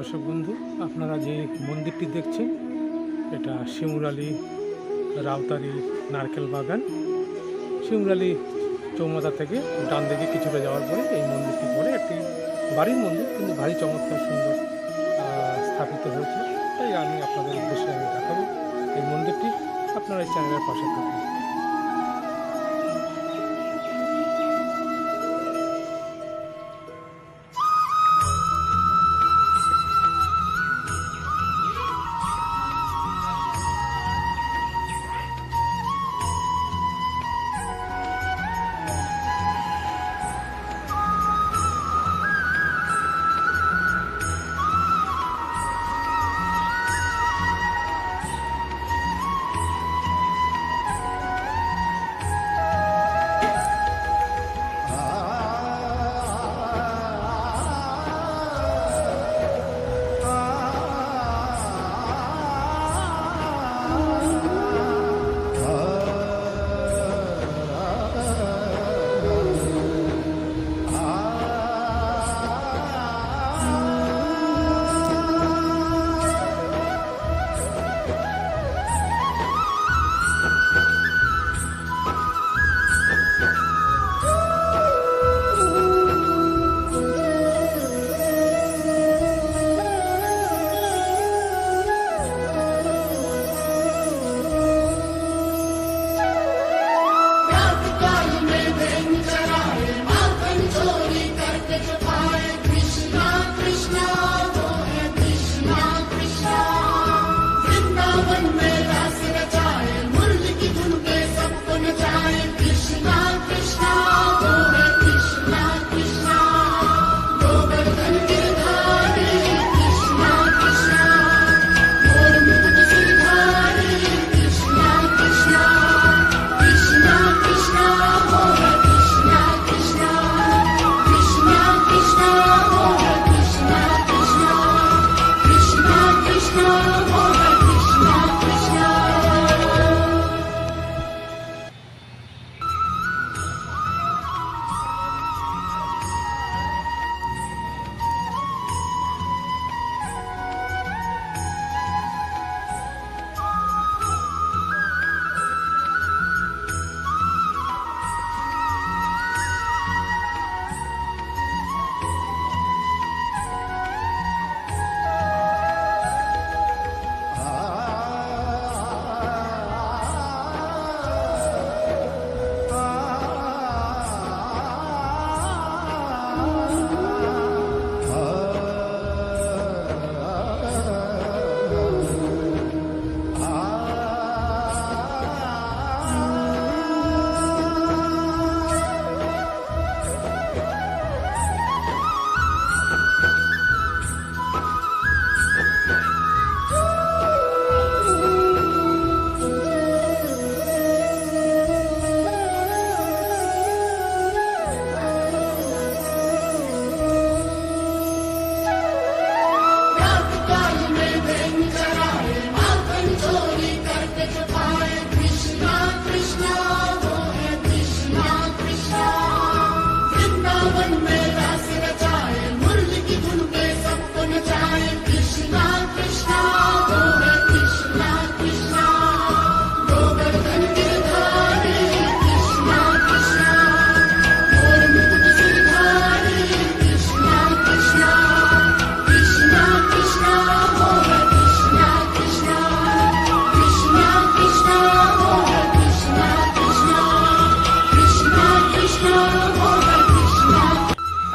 দর্শক বন্ধু, আপনারা যে মন্দিরটি দেখছেন, এটা শিমুরালি রাউতারি নারকেল বাগান। শিমুরালি চৌমাথা থেকে ডান দিকে কিছুটা যাওয়ার পরে এই মন্দিরটি পরে একটি বাড়ির মন্দির, কিন্তু ভারী চমৎকার সুন্দর স্থাপিত হয়েছে। তাই আমি আপনাদের উদ্দেশ্যে আমি দেখাবো এই মন্দিরটি। আপনারা এই চ্যানেলের পাশে থাকুন।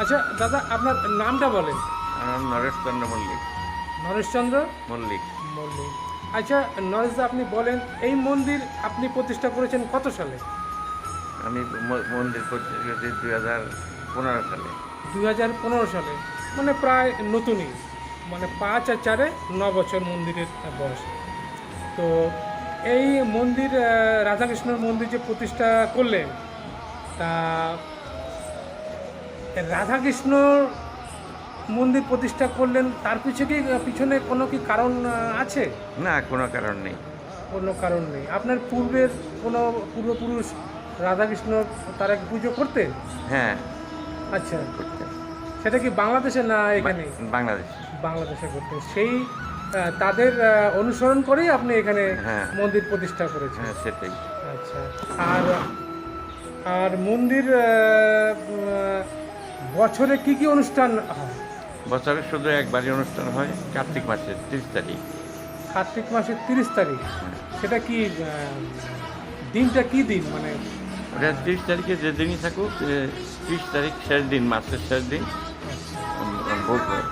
আচ্ছা দাদা আপনার নামটা বলেন। আমার নরেশ চন্দ্র মল্লিক। নরেশচন্দ্র মল্লিক। মল্লিক। আচ্ছা নরেশদা আপনি বলেন এই মন্দির আপনি প্রতিষ্ঠা করেছেন কত সালে? আমি ম- মন্দির প্রতিষ্ঠা করেছি দুই হাজার পনেরো সালে। দুই হাজার পনেরো সালে। মানে প্রায় নতুনই। মানে পাঁচ আর চারে ন বছর মন্দিরের বয়স। তো এই মন্দির আহ, রাধাকৃষ্ণর মন্দির যে প্রতিষ্ঠা করলেন তা রাধাকৃষ্ণ মন্দির প্রতিষ্ঠা করলেন তার পিছনে কি পিছনে কোনো কি কারণ আছে? না কোনো কারণ নেই। কোনো কারণ নেই। আপনার পূর্বের কোনো পূর্বপুরুষ রাধাকৃষ্ণ তারা কি পুজো করতে? হ্যাঁ। আচ্ছা। সেটা কি বাংলাদেশে না এখানে? বাংলাদেশ। বাংলাদেশে করতে। সেই তাদের অনুসরণ করেই আপনি এখানে হ্যাঁ। মন্দির প্রতিষ্ঠা করেছেন। হ্যাঁ সেটাই। আচ্ছা। আর আর মন্দির বছরে কি কি অনুষ্ঠান হয়? বছরে শুধু একবারই অনুষ্ঠান হয় কার্তিক মাসের তিরিশ তারিখ। কার্তিক মাসের তিরিশ তারিখ। সেটা কি দিনটা কি দিন? মানে ওটা তিরিশ তারিখে যে দিনই থাকুক তিরিশ তারিখ শেষ দিন মাসের শেষ দিন। উম, ভোগ হয়।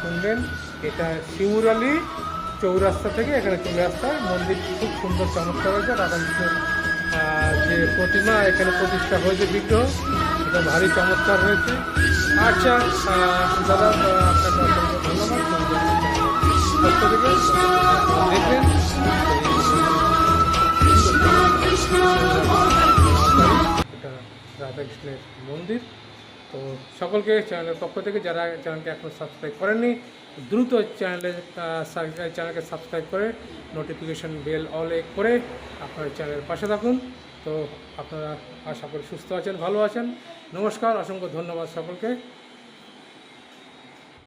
শুনবেন এটা শিমুরালি চৌরাস্তা থেকে এখানে চলে আসতে হয়। মন্দির খুব সুন্দর চমৎকার হয়েছে। রাধাকৃষ্ণের যে প্রতিমা এখানে প্রতিষ্ঠা হয়েছে বিগ্রহ, এটা ভারী চমৎকার হয়েছে। আচ্ছা দাদা আপনাকে অসংখ্য ধন্যবাদ। দেখবেন। রাধাকৃষ্ণের মন্দির। তো সকলকে চ্যানেলের পক্ষ থেকে যারা চ্যানেলকে এখন সাবস্ক্রাইব করেননি, দ্রুত চ্যানেলে চ্যানেলকে সাবস্ক্রাইব করে নোটিফিকেশন বেল অল এ করে আপনার চ্যানেলের পাশে থাকুন। তো আপনারা আশা করি সুস্থ আছেন, ভালো আছেন। নমস্কার, অসংখ্য ধন্যবাদ সকলকে।